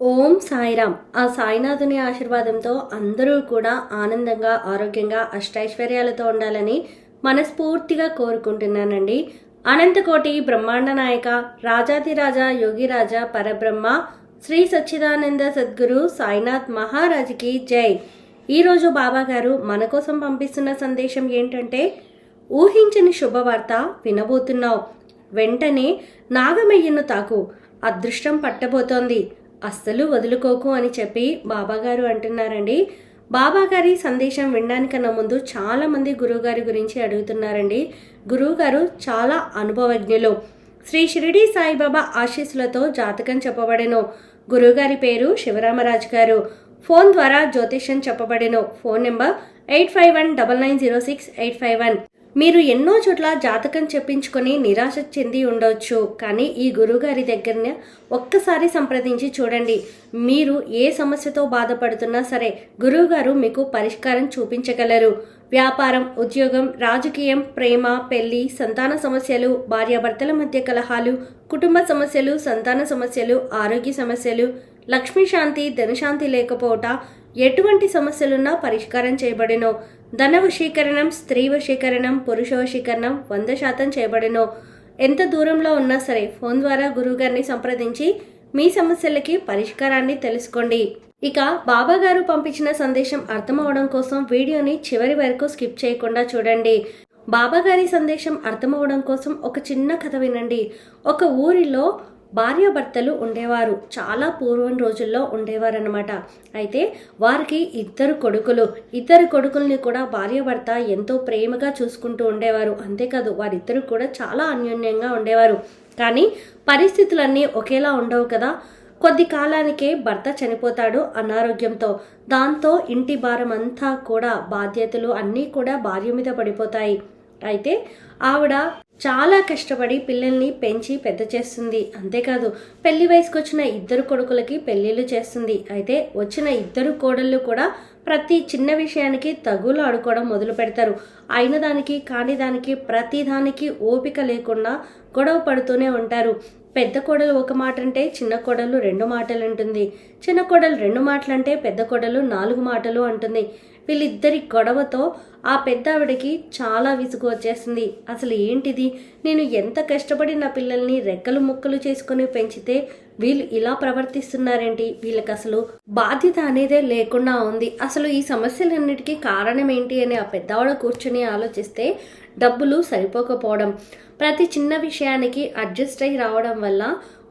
ఓం సాయిరామ్. ఆ సాయినాథుని ఆశీర్వాదంతో అందరూ కూడా ఆనందంగా ఆరోగ్యంగా అష్టైశ్వర్యాలతో ఉండాలని మనస్ఫూర్తిగా కోరుకుంటున్నానండి. అనంతకోటి బ్రహ్మాండ నాయక రాజాదిరాజా యోగిరాజా పరబ్రహ్మ శ్రీ సచ్చిదానంద సద్గురు సాయినాథ్ మహారాజుకి జై. ఈరోజు బాబా గారు మన కోసం పంపిస్తున్న సందేశం ఏంటంటే ఊహించని శుభవార్త వినబోతున్నావు. వెంటనే నాగమయ్యను తాకు. అదృష్టం పట్టబోతోంది. అస్సలు వదులుకోకు అని చెప్పి బాబాగారు అంటున్నారండి. బాబాగారి సందేశం వినడానికన్నా ముందు చాలామంది గురువుగారి గురించి అడుగుతున్నారండి. గురువుగారు చాలా అనుభవజ్ఞులు. శ్రీ షిరిడి సాయిబాబా ఆశీస్సులతో జాతకం చెప్పబడెను. గురువుగారి పేరు శివరామరాజు గారు. ఫోన్ ద్వారా జ్యోతిష్యం చెప్పబడెను. Phone number eight five one double nine zero six eight five one. మీరు ఎన్నో చోట్ల జాతకం చెప్పించుకొని నిరాశ చెంది ఉండవచ్చు కానీ ఈ గురువుగారి దగ్గరనే ఒక్కసారి సంప్రదించి చూడండి. మీరు ఏ సమస్యతో బాధపడుతున్నా సరే గురువుగారు మీకు పరిష్కారం చూపించగలరు. వ్యాపారం ఉద్యోగం రాజకీయం ప్రేమ పెళ్ళి సంతాన సమస్యలు భార్యాభర్తల మధ్య కలహాలు కుటుంబ సమస్యలు సంతాన సమస్యలు ఆరోగ్య సమస్యలు లక్ష్మీ శాంతి ధనశాంతి లేకపోవట ఎటువంటి సమస్యలున్నా పరిష్కారం చేయబడినో. ధనవశీకరణం స్త్రీ వశీకరణం పురుష వశీకరణం వంద శాతం చేయబడను. ఎంత దూరంలో ఉన్నా సరే ఫోన్ ద్వారా గురువుగారిని సంప్రదించి మీ సమస్యలకి పరిష్కారాన్ని తెలుసుకోండి. ఇక బాబా గారు పంపించిన సందేశం అర్థం కోసం వీడియోని చివరి వరకు స్కిప్ చేయకుండా చూడండి. బాబాగారి సందేశం అర్థం కోసం ఒక చిన్న కథ వినండి. ఒక ఊరిలో భార్యాభర్తలు ఉండేవారు. చాలా పూర్వం రోజుల్లో ఉండేవారు అనమాట అయితే వారికి ఇద్దరు కొడుకులు. ఇద్దరు కొడుకుల్ని కూడా భార్యాభర్త ఎంతో ప్రేమగా చూసుకుంటూ ఉండేవారు. అంతేకాదు వారిద్దరు కూడా చాలా అన్యోన్యంగా ఉండేవారు. కానీ పరిస్థితులన్నీ ఒకేలా ఉండవు కదా. కొద్ది కాలానికే భర్త చనిపోతాడు అనారోగ్యంతో. దాంతో ఇంటి భారం అంతా కూడా బాధ్యతలు అన్నీ కూడా భార్య మీద పడిపోతాయి. అయితే ఆవిడ చాలా కష్టపడి పిల్లల్ని పెంచి పెద్ద చేస్తుంది. అంతేకాదు పెళ్ళి వయసుకు వచ్చిన ఇద్దరు కొడుకులకి పెళ్ళిళ్ళు చేస్తుంది. అయితే వచ్చిన ఇద్దరు కోడళ్ళు కూడా ప్రతి చిన్న విషయానికి తగులు ఆడుకోవడం మొదలు పెడతారు. అయిన దానికి కాని దానికి ప్రతి దానికి ఓపిక లేకుండా గొడవ పడుతూనే ఉంటారు. పెద్ద కోడలు ఒక మాట అంటే చిన్న కోడలు రెండు మాటలు అంటుంది చిన్న కోడలు రెండు మాటలు అంటే పెద్ద కోడలు నాలుగు మాటలు అంటుంది. వీళ్ళిద్దరి గొడవతో ఆ పెద్ద ఆవిడకి చాలా విసుగు వచ్చేసింది. అసలు ఏంటిది? నేను ఎంత కష్టపడి నా పిల్లల్ని రెక్కలు ముక్కలు చేసుకొని పెంచితే వీళ్ళు ఇలా ప్రవర్తిస్తున్నారేంటి? వీళ్ళకి అసలు బాధ్యత అనేదే లేకుండా ఉంది. అసలు ఈ సమస్యలన్నిటికీ కారణం ఏంటి అని ఆ పెద్దవాడ కూర్చొని ఆలోచిస్తే డబ్బులు సరిపోకపోవడం. ప్రతి చిన్న విషయానికి అడ్జస్ట్ అయి రావడం వల్ల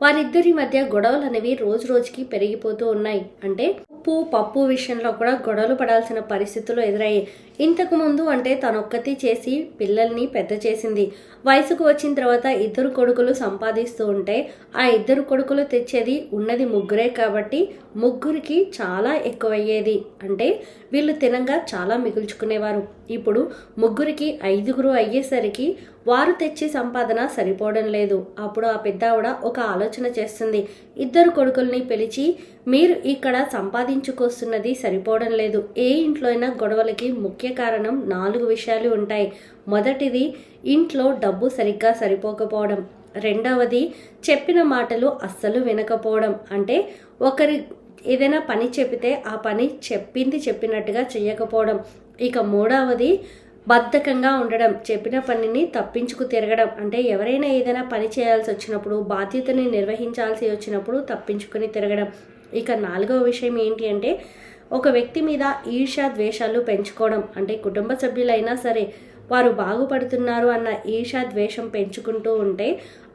వారిద్దరి మధ్య గొడవలు అనేవి రోజు రోజుకి పెరిగిపోతూ ఉన్నాయి. అంటే ఉప్పు పప్పు విషయంలో కూడా గొడవలు పడాల్సిన పరిస్థితులు ఎదురయ్యాయి. ఇంతకుముందు అంటే తనొక్కతి చేసి పిల్లల్ని పెద్ద చేసింది. వయసుకు వచ్చిన తర్వాత ఇద్దరు కొడుకులు సంపాదిస్తూ ఉంటే ఆ ఇద్దరు కొడుకులు తెచ్చేది ఉన్నది ముగ్గురే కాబట్టి ముగ్గురికి చాలా ఎక్కువయ్యేది. అంటే వీళ్ళు తినంగా చాలా మిగుల్చుకునేవారు. ఇప్పుడు ముగ్గురికి ఐదుగురు అయ్యేసరికి వారు తెచ్చే సంపాదన సరిపోవడం లేదు. అప్పుడు ఆ పెద్దావిడ ఒక ఆలోచన చేస్తుంది. ఇద్దరు కొడుకుల్ని పిలిచి మీరు ఇక్కడ సంపాదించుకొస్తున్నది సరిపోవడం లేదు. ఏ ఇంట్లో అయినా గొడవలకి ముఖ్య కారణం నాలుగు విషయాలు ఉంటాయి. మొదటిది ఇంట్లో డబ్బు సరిగ్గా సరిపోకపోవడం. రెండవది చెప్పిన మాటలు అస్సలు వినకపోవడం. అంటే ఒకరి ఏదైనా పని చెబితే ఆ పని చెప్పింది చెప్పినట్టుగా చేయకపోవడం. ఇక మూడవది బద్ధకంగా ఉండడం చెప్పిన పనిని తప్పించుకు తిరగడం అంటే ఎవరైనా ఏదైనా పని చేయాల్సి వచ్చినప్పుడు బాధ్యతని నిర్వహించాల్సి వచ్చినప్పుడు తప్పించుకుని తిరగడం. ఇక నాలుగవ విషయం ఏంటి అంటే ఒక వ్యక్తి మీద ఈర్ష ద్వేషాలు పెంచుకోవడం. అంటే కుటుంబ సభ్యులైనా సరే వారు బాగుపడుతున్నారు అన్న ఈర్ష ద్వేషం పెంచుకుంటూ ఉంటే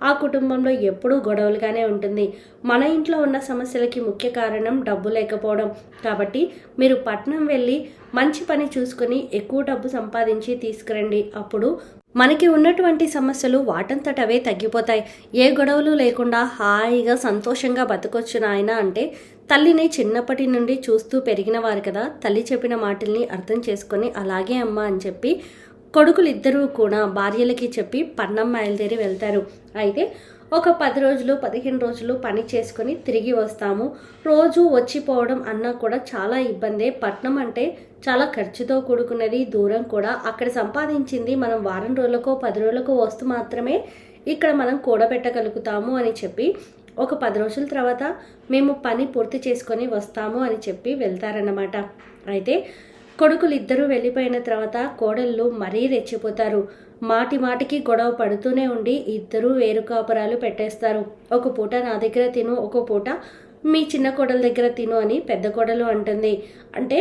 ఆ కుటుంబంలో ఎప్పుడూ గొడవలుగానే ఉంటుంది. మన ఇంట్లో ఉన్న సమస్యలకి ముఖ్య కారణం డబ్బు లేకపోవడం. కాబట్టి మీరు పట్నం వెళ్ళి మంచి పని చూసుకొని ఎక్కువ డబ్బు సంపాదించి తీసుకురండి. అప్పుడు మనకి ఉన్నటువంటి సమస్యలు వాటంతట అవే తగ్గిపోతాయి. ఏ గొడవలు లేకుండా హాయిగా సంతోషంగా బతకొచ్చు నాయన అంటే తల్లిని చిన్నప్పటి నుండి చూస్తూ పెరిగిన వారు కదా. తల్లి చెప్పిన మాటల్ని అర్థం చేసుకొని అలాగే అమ్మ అని చెప్పి కొడుకులు ఇద్దరూ కూడా భార్యలకి చెప్పి పన్నం బయలుదేరి వెళ్తారు. అయితే ఒక పది రోజులు పదిహేను రోజులు పని చేసుకొని తిరిగి వస్తాము. రోజు వచ్చిపోవడం అన్నా కూడా చాలా ఇబ్బందే. పట్నం అంటే చాలా ఖర్చుతో కూడుకున్నది దూరం కూడా. అక్కడ సంపాదించింది మనం వారం రోజులకో పది రోజులకో వస్తూ మాత్రమే ఇక్కడ మనం కూడబెట్టగలుగుతాము అని చెప్పి ఒక పది రోజుల తర్వాత మేము పని పూర్తి చేసుకొని వస్తాము అని చెప్పి వెళ్తారన్నమాట. అయితే కొడుకులు ఇద్దరూ వెళ్ళిపోయిన తర్వాత కోడళ్ళు మరీ రెచ్చిపోతారు. మాటి మాటికి గొడవ పడుతూనే ఉండి ఇద్దరూ వేరు కాపురాలు పెట్టేస్తారు. ఒక పూట నా దగ్గర తిను ఒక పూట మీ చిన్న కోడల దగ్గర తిను అని పెద్ద కోడలు అంటుంది. అంటే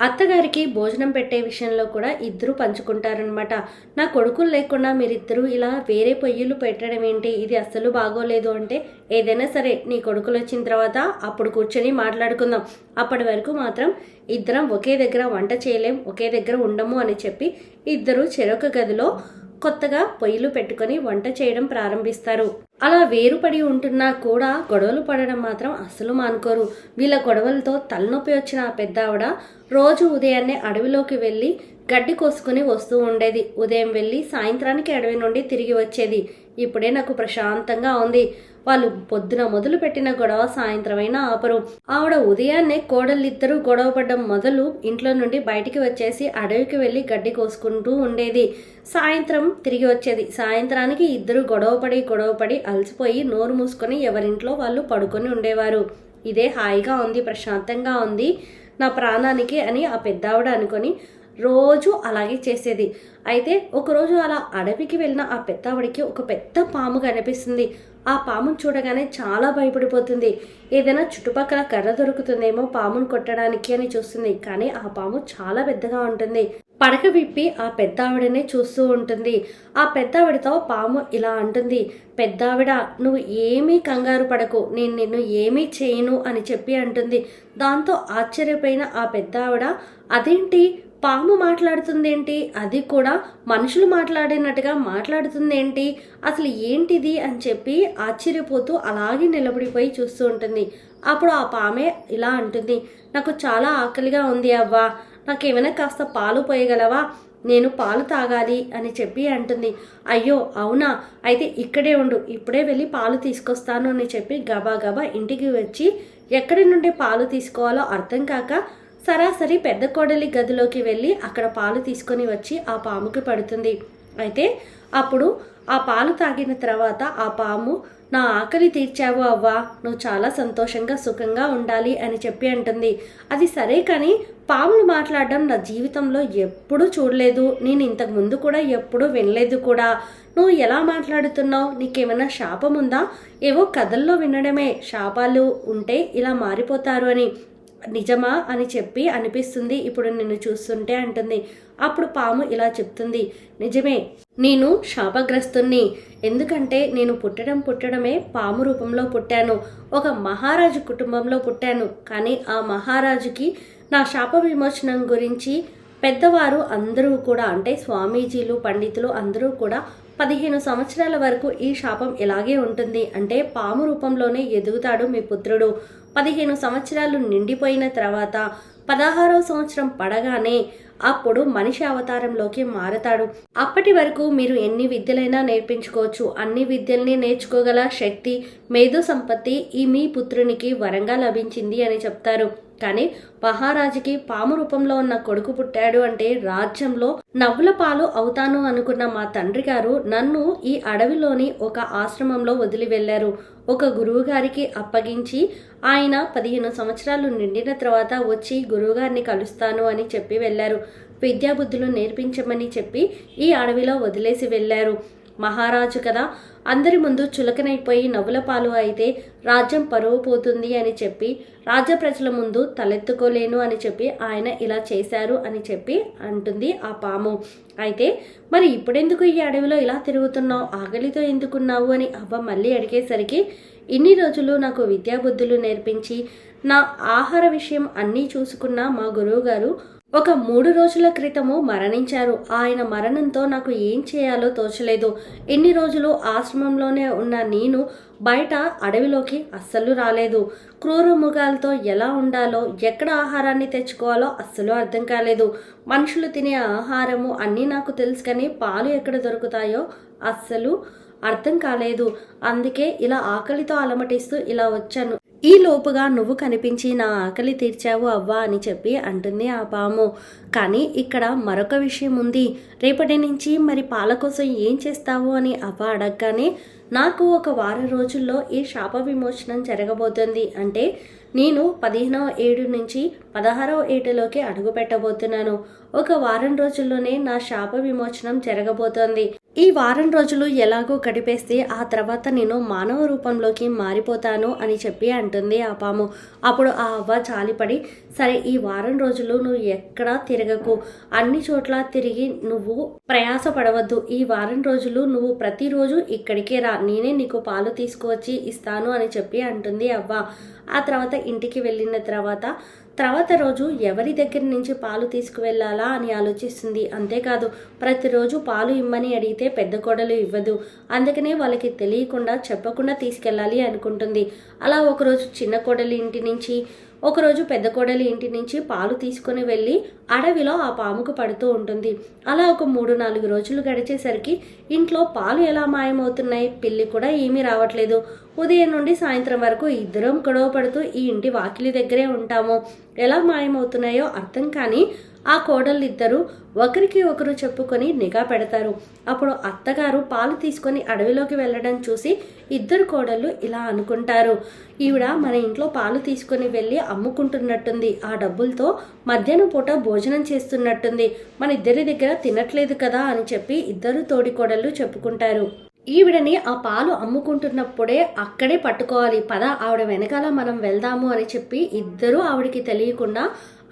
అత్తగారికి భోజనం పెట్టే విషయంలో కూడా ఇద్దరు పంచుకుంటారనమాట నా కొడుకులు లేకుండా మీరిద్దరూ ఇలా వేరే పొయ్యిలు పెట్టడం ఏంటి? ఇది అస్సలు బాగోలేదు అంటే ఏదైనా సరే నీ కొడుకులు వచ్చిన తర్వాత అప్పుడు కూర్చొని మాట్లాడుకుందాం. అప్పటి వరకు మాత్రం ఇద్దరం ఒకే దగ్గర వంట చేయలేం ఒకే దగ్గర ఉండము అని చెప్పి ఇద్దరు చెరొక గదిలో కొత్తగా పొయ్యిలు పెట్టుకొని వంట చేయడం ప్రారంభిస్తారు. అలా వేరుపడి ఉంటున్నా కూడా గొడవలు పడడం మాత్రం అస్సలు మానుకోరు. వీళ్ళ గొడవలతో తలనొప్పి వచ్చిన ఆ పెద్ద ఆవిడ రోజు ఉదయాన్నే అడవిలోకి వెళ్ళి గడ్డి కోసుకుని వస్తూ ఉండేది. ఉదయం వెళ్ళి సాయంత్రానికి అడవి నుండి తిరిగి వచ్చేది. ఇప్పుడే నాకు ప్రశాంతంగా ఉంది. వాళ్ళు పొద్దున మొదలు పెట్టిన గొడవ సాయంత్రమైనా ఆపరు. ఆవిడ ఉదయాన్నే కోడలిద్దరూ గొడవ పడ్డం మొదలు ఇంట్లో నుండి బయటికి వచ్చేసి అడవికి వెళ్ళి గడ్డి కోసుకుంటూ ఉండేది. సాయంత్రం తిరిగి వచ్చేది. సాయంత్రానికి ఇద్దరు గొడవపడి గొడవపడి అలసిపోయి నోరు మూసుకొని ఎవరింట్లో వాళ్ళు పడుకొని ఉండేవారు. ఇదే హాయిగా ఉంది ప్రశాంతంగా ఉంది నా ప్రాణానికి అని ఆ పెద్దావిడ అనుకొని రోజు అలాగే చేసేది. అయితే ఒకరోజు అలా అడవికి వెళ్ళిన ఆ పెద్దావిడికి ఒక పెద్ద పాము కనిపిస్తుంది. ఆ పామును చూడగానే చాలా భయపడిపోతుంది. ఏదైనా చుట్టుపక్కల కర్ర దొరుకుతుందేమో పామును కొట్టడానికి అని చూస్తుంది. కానీ ఆ పాము చాలా పెద్దగా ఉంటుంది. పడక విప్పి ఆ పెద్ద ఆవిడనే చూస్తూ ఉంటుంది. ఆ పెద్ద ఆవిడతో పాము ఇలా అంటుంది. పెద్దావిడ నువ్వు ఏమీ కంగారు పడకు. నేను నిన్ను ఏమీ చేయను అని చెప్పి అంటుంది. దాంతో ఆశ్చర్యపోయిన ఆ పెద్ద ఆవిడ అదేంటి? పాము మాట్లాడుతుందేంటి? అది కూడా మనుషులు మాట్లాడినట్టుగా మాట్లాడుతుందేంటి? అసలు ఏంటిది అని చెప్పి ఆశ్చర్యపోతూ అలాగే నిలబడిపోయి చూస్తూ ఉంటుంది. అప్పుడు ఆ పామే ఇలా అంటుంది. నాకు చాలా ఆకలిగా ఉంది అవ్వా. నాకేమైనా కాస్త పాలు పోయగలవా? నేను పాలు తాగాలి అని చెప్పి అంటుంది. అయ్యో అవునా? అయితే ఇక్కడే ఉండు. ఇప్పుడే వెళ్ళి పాలు తీసుకొస్తాను అని చెప్పి గబా గబా ఇంటికి వచ్చి ఎక్కడి నుండి పాలు తీసుకోవాలో అర్థం కాక సరాసరి పెద్ద కోడలి గదిలోకి వెళ్ళి అక్కడ పాలు తీసుకొని వచ్చి ఆ పాముకి పడుతుంది. అయితే అప్పుడు ఆ పాలు తాగిన తర్వాత ఆ పాము నా ఆకలి తీర్చావు అవ్వా నువ్వు చాలా సంతోషంగా సుఖంగా ఉండాలి అని చెప్పి అంటుంది. అది సరే కానీ పాములు మాట్లాడడం నా జీవితంలో ఎప్పుడూ చూడలేదు. నేను ఇంతకు ముందు కూడా ఎప్పుడూ వినలేదు కూడా. నువ్వు ఎలా మాట్లాడుతున్నావు? నీకేమైనా శాపం ఉందా ఏవో కథల్లో వినడమే. శాపాలు ఉంటే ఇలా మారిపోతారు అని నిజమా అని చెప్పి అనిపిస్తుంది. ఇప్పుడు నిన్ను చూస్తుంటే అంటుంది. అప్పుడు పాము ఇలా చెప్తుంది. నిజమే నేను శాపగ్రస్తుణ్ణి. ఎందుకంటే నేను పుట్టడం పుట్టడమే పాము రూపంలో పుట్టాను. ఒక మహారాజు కుటుంబంలో పుట్టాను. కానీ ఆ మహారాజుకి నా శాప విమోచనం గురించి పెద్దవారు అందరూ కూడా అంటే స్వామీజీలు పండితులు అందరూ కూడా పదిహేను సంవత్సరాల వరకు ఈ శాపం ఇలాగే ఉంటుంది. అంటే పాము రూపంలోనే ఎదుగుతాడు మీ పుత్రుడు. పదిహేను సంవత్సరాలు నిండిపోయిన తర్వాత పదహారో సంవత్సరం పడగానే అప్పుడు మనిషి అవతారంలోకి మారతాడు. అప్పటి వరకు మీరు ఎన్ని విద్యలైనా నేర్పించుకోవచ్చు. అన్ని విద్యల్ని నేర్చుకోగల శక్తి మేధో సంపత్తి ఈ మీ పుత్రునికి వరంగా లభించింది అని చెప్తారు. కానీ మహారాజుకి పాము రూపంలో ఉన్న కొడుకు పుట్టాడు అంటే రాజ్యంలో నవ్వుల పాలు అవుతాను అనుకున్న మా తండ్రి గారు నన్ను ఈ అడవిలోని ఒక ఆశ్రమంలో వదిలి వెళ్ళారు ఒక గురువుగారికి అప్పగించి ఆయన పదిహేను సంవత్సరాలు నిండిన తర్వాత వచ్చి గురువుగారిని కలుస్తాను అని చెప్పి వెళ్ళారు. విద్యాబుద్ధులు నేర్పించమని చెప్పి ఈ అడవిలో వదిలేసి వెళ్ళారు. మహారాజు కదా. అందరి ముందు చులకనైపోయి నవ్వుల పాలు అయితే రాజ్యం పరువు పోతుంది అని చెప్పి రాజ్య ప్రజల ముందు తలెత్తుకోలేను అని చెప్పి ఆయన ఇలా చేశారు అని చెప్పి అంటుంది ఆ పాము. అయితే మరి ఇప్పుడెందుకు ఈ అడవిలో ఇలా తిరుగుతున్నావు? ఆకలితో ఎందుకున్నావు అని అవ్వ మళ్ళీ అడిగేసరికి ఇన్ని రోజులు నాకు విద్యాబుద్ధులు నేర్పించి నా ఆహార విషయం అన్నీ చూసుకున్న మా గురువు గారు ఒక మూడు రోజుల క్రితము మరణించారు. ఆయన మరణంతో నాకు ఏం చేయాలో తోచలేదు. ఎన్ని రోజులు ఆశ్రమంలోనే ఉన్న నేను బయట అడవిలోకి అస్సలు రాలేదు. క్రూర మృగాలతో ఎలా ఉండాలో ఎక్కడ ఆహారాన్ని తెచ్చుకోవాలో అస్సలు అర్థం కాలేదు. మనుషులు తినే ఆహారము అన్నీ నాకు తెలుసు కానీ పాలు ఎక్కడ దొరుకుతాయో అస్సలు అర్థం కాలేదు. అందుకే ఇలా ఆకలితో అలమటిస్తూ ఇలా వచ్చాను. ఈ లోపుగా నువ్వు కనిపించి నా ఆకలి తీర్చావు అవ్వా అని చెప్పి అంటుంది ఆ పాము. కానీ ఇక్కడ మరొక విషయం ఉంది. రేపటి నుంచి మరి పాల కోసం ఏం చేస్తావు అని అవ్వ అడగగానే నాకు ఒక వారం రోజుల్లో ఈ శాప విమోచనం జరగబోతుంది. అంటే నేను పదిహేనవ ఏడు నుంచి పదహారవ ఏడులోకి అడుగు పెట్టబోతున్నాను. ఒక వారం రోజుల్లోనే నా శాప విమోచనం జరగబోతోంది. ఈ వారం రోజులు ఎలాగో గడిపేస్తే ఆ తర్వాత నేను మానవ రూపంలోకి మారిపోతాను అని చెప్పి అంటుంది ఆ పాము. అప్పుడు ఆ అవ్వ జాలిపడి సరే ఈ వారం రోజులు నువ్వు ఎక్కడా తిరగకు. అన్ని చోట్ల తిరిగి నువ్వు ప్రయాస పడవద్దు ఈ వారం రోజులు నువ్వు ప్రతిరోజు ఇక్కడికే రా. నేనే నీకు పాలు తీసుకువచ్చి ఇస్తాను అని చెప్పి అంటుంది అవ్వ. ఆ తర్వాత ఇంటికి వెళ్ళిన తర్వాత తర్వాత రోజు ఎవరి దగ్గర నుంచి పాలు తీసుకువెళ్ళాలా అని ఆలోచిస్తుంది. అంతేకాదు ప్రతిరోజు పాలు ఇమ్మని అడిగితే పెద్ద కోడలు ఇవ్వదు. అందుకనే వాళ్ళకి తెలియకుండా చెప్పకుండా తీసుకెళ్ళాలి అనుకుంటుంది. అలా ఒకరోజు చిన్న కోడలి ఇంటి నుంచి ఒకరోజు పెద్ద కోడలి ఇంటి నుంచి పాలు తీసుకొని వెళ్ళి అడవిలో ఆ పాముకు పడుతూ ఉంటుంది. అలా ఒక మూడు నాలుగు రోజులు గడిచేసరికి ఇంట్లో పాలు ఎలా మాయమవుతున్నాయి? పిల్లి కూడా ఏమీ రావట్లేదు. ఉదయం నుండి సాయంత్రం వరకు ఇద్దరం గొడవ పడుతూ ఈ ఇంటి వాకిలి దగ్గరే ఉంటాము. ఎలా మాయమవుతున్నాయో అర్థం కానీ ఆ కోడళ్ళిద్దరూ ఒకరికి ఒకరు చెప్పుకొని నిఘా పెడతారు. అప్పుడు అత్తగారు పాలు తీసుకొని అడవిలోకి వెళ్ళడం చూసి ఇద్దరు కోడళ్ళు ఇలా అనుకుంటారు. ఈవిడ మన ఇంట్లో పాలు తీసుకొని వెళ్ళి అమ్ముకుంటున్నట్టుంది. ఆ డబ్బులతో మధ్యాహ్నం పూట భోజనం చేస్తున్నట్టుంది. మన ఇద్దరి దగ్గర తినట్లేదు కదా అని చెప్పి ఇద్దరు తోడి కోడళ్ళు చెప్పుకుంటారు. ఈవిడని ఆ పాలు అమ్ముకుంటున్నప్పుడే అక్కడే పట్టుకోవాలి. పద ఆవిడ వెనకాల మనం వెళ్దాము అని చెప్పి ఇద్దరూ ఆవిడకి తెలియకుండా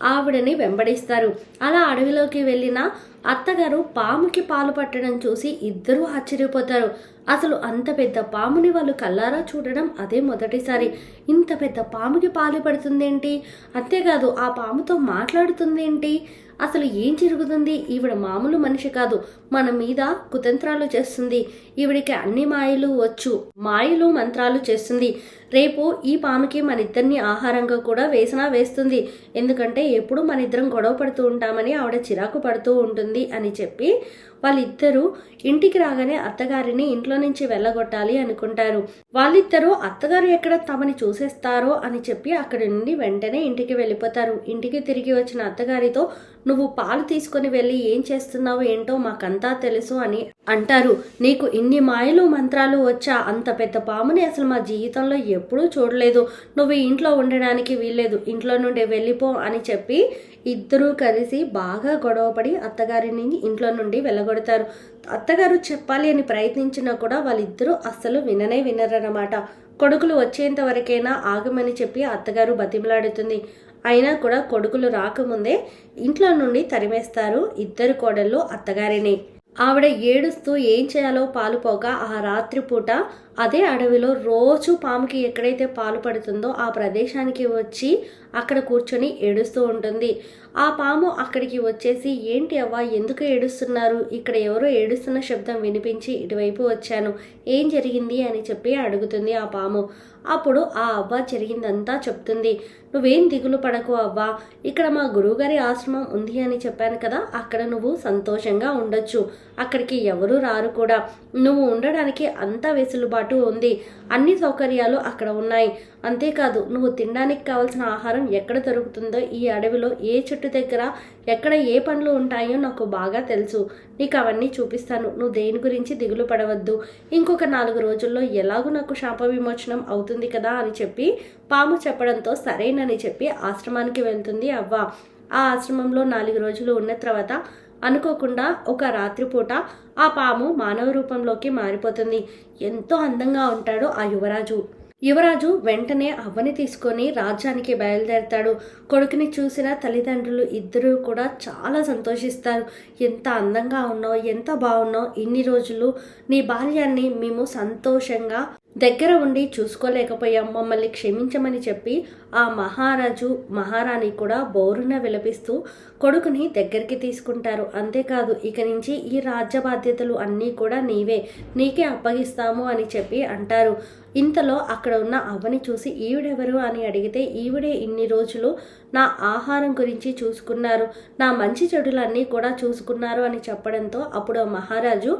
ఆవిడని వెంబడిస్తారు. అలా అడవిలోకి వెళ్ళిన అత్తగారు పాముకి పాలు పట్టడం చూసి ఇద్దరూ ఆశ్చర్యపోతారు. అసలు అంత పెద్ద పాముని వాళ్ళు కల్లారా చూడడం అదే మొదటిసారి. ఇంత పెద్ద పాముకి పాలు పడుతుందేంటి? అంతేకాదు ఆ పాముతో మాట్లాడుతుందేంటి? అసలు ఏం జరుగుతుంది? ఈవిడ మామూలు మనిషి కాదు. మన మీద కుతంత్రాలు చేస్తుంది. ఈవిడికి అన్ని మాయలు వచ్చు. మాయలు మంత్రాలు చేస్తుంది. రేపు ఈ పాముకి మన ఇద్దరిని ఆహారంగా కూడా వేసినా వేస్తుంది. ఎందుకంటే ఎప్పుడు మన ఇద్దరం గొడవ పడుతూ ఉంటామని ఆవిడ చిరాకు పడుతూ ఉంటుంది అని చెప్పి వాళ్ళిద్దరూ ఇంటికి రాగానే అత్తగారిని ఇంట్లో నుంచి వెళ్ళగొట్టాలి అనుకుంటారు. వాళ్ళిద్దరూ అత్తగారు ఎక్కడ తమని చూసేస్తారో అని చెప్పి అక్కడి నుండి వెంటనే ఇంటికి వెళ్ళిపోతారు. ఇంటికి తిరిగి వచ్చిన అత్తగారితో నువ్వు పాలు తీసుకొని వెళ్ళి ఏం చేస్తున్నావు ఏంటో మాకంతా తెలుసు అని అంటారు. నీకు ఇన్ని మాయలు మంత్రాలు వచ్చా? అంత పెద్ద పాముని అసలు మా జీవితంలో ఎప్పుడూ చూడలేదు. నువ్వు ఇంట్లో ఉండడానికి వీల్లేదు. ఇంట్లో నుండి వెళ్ళిపో అని చెప్పి ఇద్దరూ కలిసి బాగా గొడవపడి అత్తగారిని ఇంట్లో నుండి వెళ్ళగొడతారు. అత్తగారు చెప్పాలి అని ప్రయత్నించినా కూడా వాళ్ళిద్దరూ అస్సలు విననే వినరన్నమాట. కొడుకులు వచ్చేంత వరకైనా ఆగమని చెప్పి అత్తగారు బతిమలాడుతుంది. అయినా కూడా కొడుకులు రాకముందే ఇంట్లో నుండి తరిమేస్తారు ఇద్దరు కోడళ్ళు అత్తగారిని. ఆవిడ ఏడుస్తూ ఏం చేయాలో పాలుపోక ఆ రాత్రిపూట అదే అడవిలో రోజు పాముకి ఎక్కడైతే పాలు పడుతుందో ఆ ప్రదేశానికి వచ్చి అక్కడ కూర్చొని ఏడుస్తూ ఉంటుంది. ఆ పాము అక్కడికి వచ్చేసి ఏంటి అవ్వ ఎందుకు ఏడుస్తున్నారు? ఇక్కడ ఎవరో ఏడుస్తున్న శబ్దం వినిపించి ఇటువైపు వచ్చాను. ఏం జరిగింది? అని చెప్పి అడుగుతుంది ఆ పాము. అప్పుడు ఆ అవ్వ జరిగిందంతా చెప్తుంది. నువ్వేం దిగులు పడకు అవ్వ. ఇక్కడ మా గురువుగారి ఆశ్రమం ఉంది అని చెప్పాను కదా అక్కడ నువ్వు సంతోషంగా ఉండొచ్చు. అక్కడికి ఎవరు రారు కూడా. నువ్వు ఉండడానికి అంత వెసులుబాటు ఉంది. అన్ని సౌకర్యాలు అక్కడ ఉన్నాయి. అంతేకాదు నువ్వు తినడానికి కావాల్సిన ఆహారం ఎక్కడ దొరుకుతుందో ఈ అడవిలో ఏ చెట్టు దగ్గర ఎక్కడ ఏ పండ్లు ఉంటాయో నాకు బాగా తెలుసు. నీకు అవన్నీ చూపిస్తాను. నువ్వు దేని గురించి దిగులు పడవద్దు. ఇంకొక నాలుగు రోజుల్లో ఎలాగూ నాకు శాప విమోచనం అవుతుంది కదా అని చెప్పి పాము చెప్పడంతో సరేనని చెప్పి ఆశ్రమానికి వెళ్తుంది అవ్వ. ఆ ఆశ్రమంలో నాలుగు రోజులు ఉన్న తర్వాత అనుకోకుండా ఒక రాత్రిపూట ఆ పాము మానవ రూపంలోకి మారిపోతుంది. ఎంతో అందంగా ఉంటాడు ఆ యువరాజు. యువరాజు వెంటనే అవ్వని తీసుకొని రాజ్యానికి బయలుదేరతాడు. కొడుకుని చూసిన తల్లిదండ్రులు ఇద్దరూ కూడా చాలా సంతోషిస్తారు. ఎంత అందంగా ఉన్నావు ఎంత బాగున్నావు ఇన్ని రోజులు నీ బాల్యాన్ని మేము సంతోషంగా దగ్గర ఉండి చూసుకోలేకపోయాం. మమ్మల్ని క్షమించమని చెప్పి ఆ మహారాజు మహారాణి కూడా బోరున విలపిస్తూ కొడుకుని దగ్గరికి తీసుకుంటారు. అంతేకాదు ఇక నుంచి ఈ రాజ్య బాధ్యతలు అన్నీ కూడా నీవే. నీకే అప్పగిస్తాము అని చెప్పి అంటారు. ఇంతలో అక్కడ ఉన్న అవ్వని చూసి ఈవిడెవరు? అని అడిగితే ఈవిడే ఇన్ని రోజులు నా ఆహారం గురించి చూసుకున్నారు. నా మంచి చెడులన్నీ కూడా చూసుకున్నారు అని చెప్పడంతో అప్పుడు మహారాజు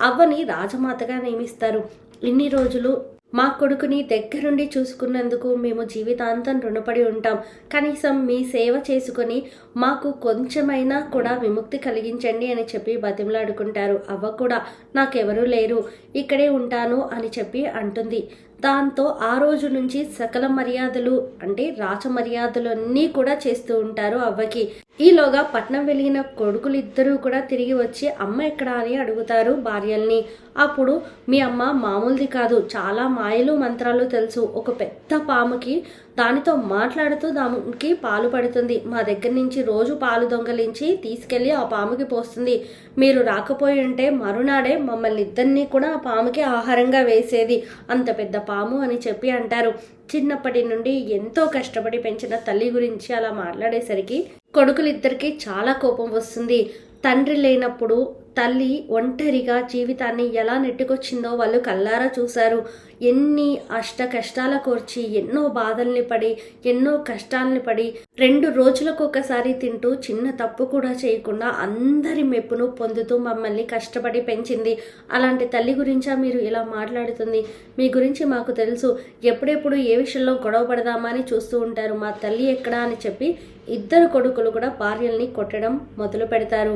అవ్వని రాజమాతగా నియమిస్తారు. ఇన్ని రోజులు మా కొడుకుని దగ్గరుండి చూసుకున్నందుకు మేము జీవితాంతం రుణపడి ఉంటాం. కనీసం మీ సేవ చేసుకొని మాకు కొంచెమైనా కూడా విముక్తి కలిగించండి అని చెప్పి బతిమలాడుకుంటారు. అవ్వ కూడా నాకెవరూ లేరు. ఇక్కడే ఉంటాను అని చెప్పి అంటుంది. దాంతో ఆ రోజు నుంచి సకల మర్యాదలు అంటే రాచ మర్యాదలు అన్నీ కూడా చేస్తూ ఉంటారు అవ్వకి. ఈలోగా పట్నం వెలిగిన కొడుకులు ఇద్దరూ కూడా తిరిగి వచ్చి అమ్మ ఎక్కడ? అని అడుగుతారు భార్యల్ని. అప్పుడు మీ అమ్మ మామూలుది కాదు చాలా మాయలు మంత్రాలు తెలుసు. ఒక పెద్ద పాముకి దానితో మాట్లాడుతూ దానికి పాలు పడుతుంది. మా దగ్గర నుంచి రోజు పాలు దొంగలించి తీసుకెళ్ళి ఆ పాముకి పోస్తుంది. మీరు రాకపోయి ఉంటే మరునాడే మమ్మల్ని ఇద్దరినీ కూడా ఆ పాముకి ఆహారంగా వేసేది. అంత పెద్ద పాము అని చెప్పి అంటారు. చిన్నప్పటి నుండి ఎంతో కష్టపడి పెంచిన తల్లి గురించి అలా మాట్లాడేసరికి కొడుకులిద్దరికీ చాలా కోపం వస్తుంది. తండ్రి లేనప్పుడు తల్లి ఒంటరిగా జీవితాన్ని ఎలా నెట్టుకొచ్చిందో వాళ్ళు కల్లారా చూశారు. ఎన్ని అష్ట కష్టాల కోర్చి ఎన్నో బాధల్ని పడి ఎన్నో కష్టాలని పడి రెండు రోజులకు ఒకసారి తింటూ చిన్న తప్పు కూడా చేయకుండా అందరి మెప్పును పొందుతూ మమ్మల్ని కష్టపడి పెంచింది. అలాంటి తల్లి గురించా మీరు ఇలా మాట్లాడుతుంది? మీ గురించి మాకు తెలుసు. ఎప్పుడెప్పుడు ఏ విషయంలో గొడవ పడదామా అని చూస్తూ ఉంటారు. మా తల్లి ఎక్కడా అని చెప్పి ఇద్దరు కొడుకులు కూడా భార్యల్ని కొట్టడం మొదలు పెడతారు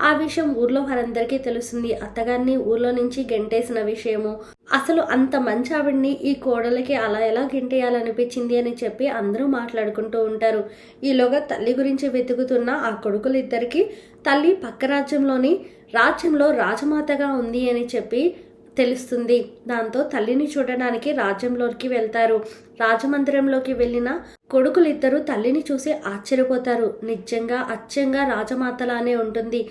ఆ విషయం ఊర్లో వారందరికీ తెలుస్తుంది. అత్తగారిని ఊర్లో నుంచి గెంటేసిన విషయము. అసలు అంత మంచి ఆవిడ్ని ఈ కోడలకి అలా ఎలా గెంటేయాలనిపించింది అని చెప్పి అందరూ మాట్లాడుకుంటూ ఉంటారు. ఈలోగా తల్లి గురించి వెతుకుతున్న ఆ కొడుకులు ఇద్దరికి తల్లి పక్క రాజ్యంలోని రాజ్యంలో రాజమాతగా ఉంది అని చెప్పి తెలుస్తుంది. దాంతో తల్లిని చూడడానికి రాజ్యంలోకి వెళ్తారు. రాజమందిరంలోకి వెళ్ళిన కొడుకులిద్దరూ తల్లిని చూసి ఆశ్చర్యపోతారు. నిజంగా అచ్చంగా రాజమాతలానే ఉంటుంది.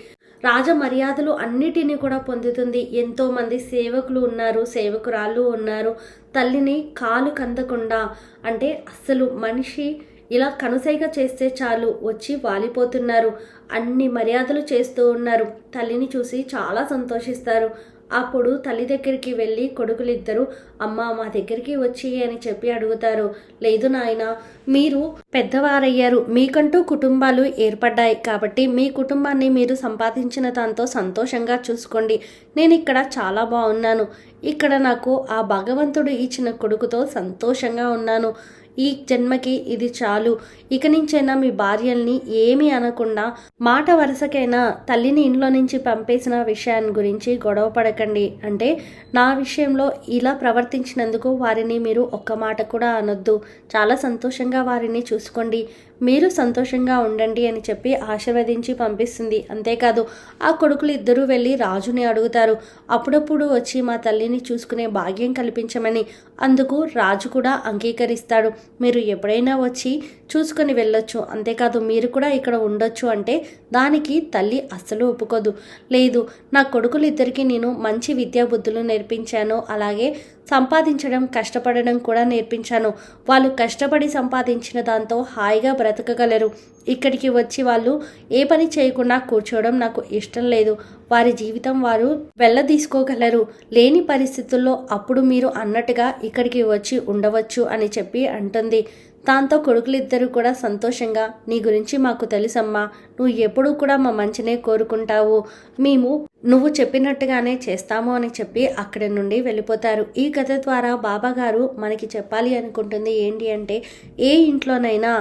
రాజ మర్యాదలు అన్నిటినీ కూడా పొందుతుంది. ఎంతో మంది సేవకులు ఉన్నారు సేవకురాళ్ళు ఉన్నారు. తల్లిని కాలు కందకుండా అంటే అస్సలు మనిషి ఇలా కనుసైగ చేస్తే చాలు వచ్చి వాలిపోతున్నారు. అన్ని మర్యాదలు చేస్తూ ఉన్నారు. తల్లిని చూసి చాలా సంతోషిస్తారు. అప్పుడు తల్లి దగ్గరికి వెళ్ళి కొడుకులిద్దరూ అమ్మ మా దగ్గరికి వచ్చి అని చెప్పి అడుగుతారు. లేదు నాయన మీరు పెద్దవారయ్యారు. మీకంటూ కుటుంబాలు ఏర్పడ్డాయి. కాబట్టి మీ కుటుంబాన్ని మీరు సంపాదించిన దాంతో సంతోషంగా చూసుకోండి. నేను ఇక్కడ చాలా బాగున్నాను. ఇక్కడ నాకు ఆ భగవంతుడు ఇచ్చిన కొడుకుతో సంతోషంగా ఉన్నాను. ఈ జన్మకి ఇది చాలు. ఇక నుంచైనా మీ భార్యల్ని ఏమీ అనకుండా మాట వరుసకైనా తల్లిని ఇంట్లో నుంచి పంపేసిన విషయాన్ని గురించి గొడవ పడకండి. అంటే నా విషయంలో ఇలా ప్రవర్తించినందుకు వారిని మీరు ఒక్క మాట కూడా అనొద్దు. చాలా సంతోషంగా వారిని చూసుకోండి. మీరు సంతోషంగా ఉండండి అని చెప్పి ఆశీర్వదించి పంపిస్తుంది. అంతేకాదు ఆ కొడుకులు ఇద్దరూ వెళ్ళి రాజుని అడుగుతారు. అప్పుడప్పుడు వచ్చి మా తల్లిని చూసుకునే భాగ్యం కల్పించమని అందుకు రాజు కూడా అంగీకరిస్తాడు. మీరు ఎప్పుడైనా వచ్చి చూసుకొని వెళ్ళొచ్చు. అంతేకాదు మీరు కూడా ఇక్కడ ఉండొచ్చు అంటే దానికి తల్లి అస్సలు ఒప్పుకోదు. లేదు నా కొడుకులు ఇద్దరికీ నేను మంచి విద్యాబుద్ధులు నేర్పించాను. అలాగే సంపాదించడం కష్టపడడం కూడా నేర్పించాను. వాళ్ళు కష్టపడి సంపాదించిన దాంతో హాయిగా బ్రతకగలరు. ఇక్కడికి వచ్చి వాళ్ళు ఏ పని చేయకుండా కూర్చోవడం నాకు ఇష్టం లేదు. వారి జీవితం వారు వెళ్ళదీసుకోగలరు. లేని పరిస్థితుల్లో అప్పుడు మీరు అన్నట్టుగా ఇక్కడికి వచ్చి ఉండవచ్చు అని చెప్పి అంటుంది. దాంతో కొడుకులిద్దరూ కూడా సంతోషంగా నీ గురించి మాకు తెలుసమ్మా నువ్వు ఎప్పుడూ కూడా మా మంచినే కోరుకుంటావు. మేము నువ్వు చెప్పినట్టుగానే చేస్తాము అని చెప్పి అక్కడి నుండి వెళ్ళిపోతారు. ఈ కథ ద్వారా బాబా గారు మనకి చెప్పాలి అనుకుంటుంది ఏంటి అంటే ఏ ఇంట్లోనైనా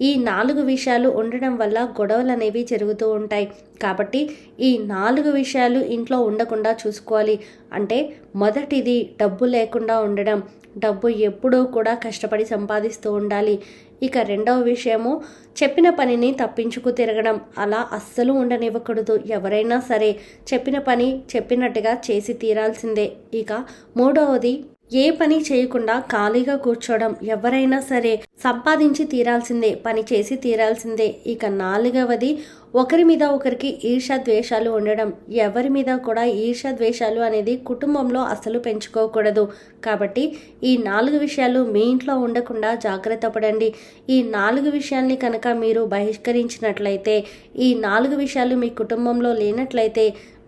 ఈ నాలుగు విషయాలు ఉండడం వల్ల గొడవలు అనేవి జరుగుతూ ఉంటాయి. కాబట్టి ఈ నాలుగు విషయాలు ఇంట్లో ఉండకుండా చూసుకోవాలి. అంటే మొదటిది డబ్బు లేకుండా ఉండడం. డబ్బు ఎప్పుడూ కూడా కష్టపడి సంపాదిస్తూ ఉండాలి. ఇక రెండవ విషయము చెప్పిన పనిని తప్పించుకు తిరగడం. అలా అస్సలు ఉండనివ్వకూడదు. ఎవరైనా సరే చెప్పిన పని చెప్పినట్టుగా చేసి తీరాల్సిందే. ఇక మూడవది ఏ పని చేయకుండా ఖాళీగా కూర్చోవడం. ఎవరైనా సరే సంపాదించి తీరాల్సిందే పని చేసి తీరాల్సిందే. ఇక నాలుగవది ఒకరి మీద ఒకరికి ఈర్ష ద్వేషాలు ఉండడం ఎవరి మీద కూడా ఈర్ష ద్వేషాలు అనేది కుటుంబంలో అసలు పెంచుకోకూడదు. కాబట్టి ఈ నాలుగు విషయాలు మీ ఇంట్లో ఉండకుండా జాగ్రత్త పడండి. ఈ నాలుగు విషయాల్ని కనుక మీరు బహిష్కరించినట్లయితే ఈ నాలుగు విషయాలు మీ కుటుంబంలో లేనట్లయితే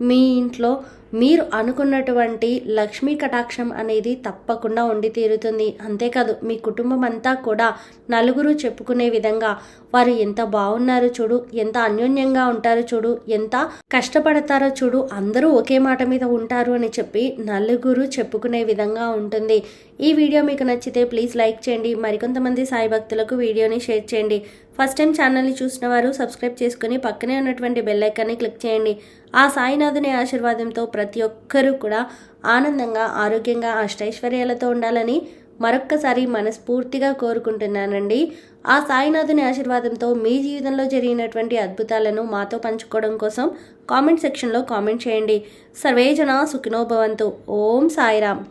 మీ ఇంట్లో మీరు అనుకున్నటువంటి లక్ష్మీ కటాక్షం అనేది తప్పకుండా ఉండి తీరుతుంది. అంతేకాదు మీ కుటుంబం అంతా కూడా నలుగురు చెప్పుకునే విధంగా వారు ఎంత బాగున్నారో చూడు ఎంత అన్యోన్యంగా ఉంటారో చూడు. ఎంత కష్టపడతారో చూడు. అందరూ ఒకే మాట మీద ఉంటారు అని చెప్పి నలుగురు చెప్పుకునే విధంగా ఉంటుంది. ఈ వీడియో మీకు నచ్చితే ప్లీజ్ లైక్ చేయండి. మరికొంతమంది సాయి భక్తులకు వీడియోని షేర్ చేయండి. ఫస్ట్ టైం ఛానల్ని చూసిన వారు సబ్స్క్రైబ్ చేసుకుని పక్కనే ఉన్నటువంటి బెల్ ఐకాన్ని క్లిక్ చేయండి. ఆ సాయినాథుని ఆశీర్వాదంతో ప్రతి ఒక్కరూ కూడా ఆనందంగా ఆరోగ్యంగా అష్టైశ్వర్యాలతో ఉండాలని మరొక్కసారి మనస్ఫూర్తిగా కోరుకుంటున్నానండి. ఆ సాయినాథుని ఆశీర్వాదంతో మీ జీవితంలో జరిగినటువంటి అద్భుతాలను మాతో పంచుకోవడం కోసం కామెంట్ సెక్షన్లో కామెంట్ చేయండి. సర్వేజన సుఖినోభవంతు ఓం సాయిరామ్.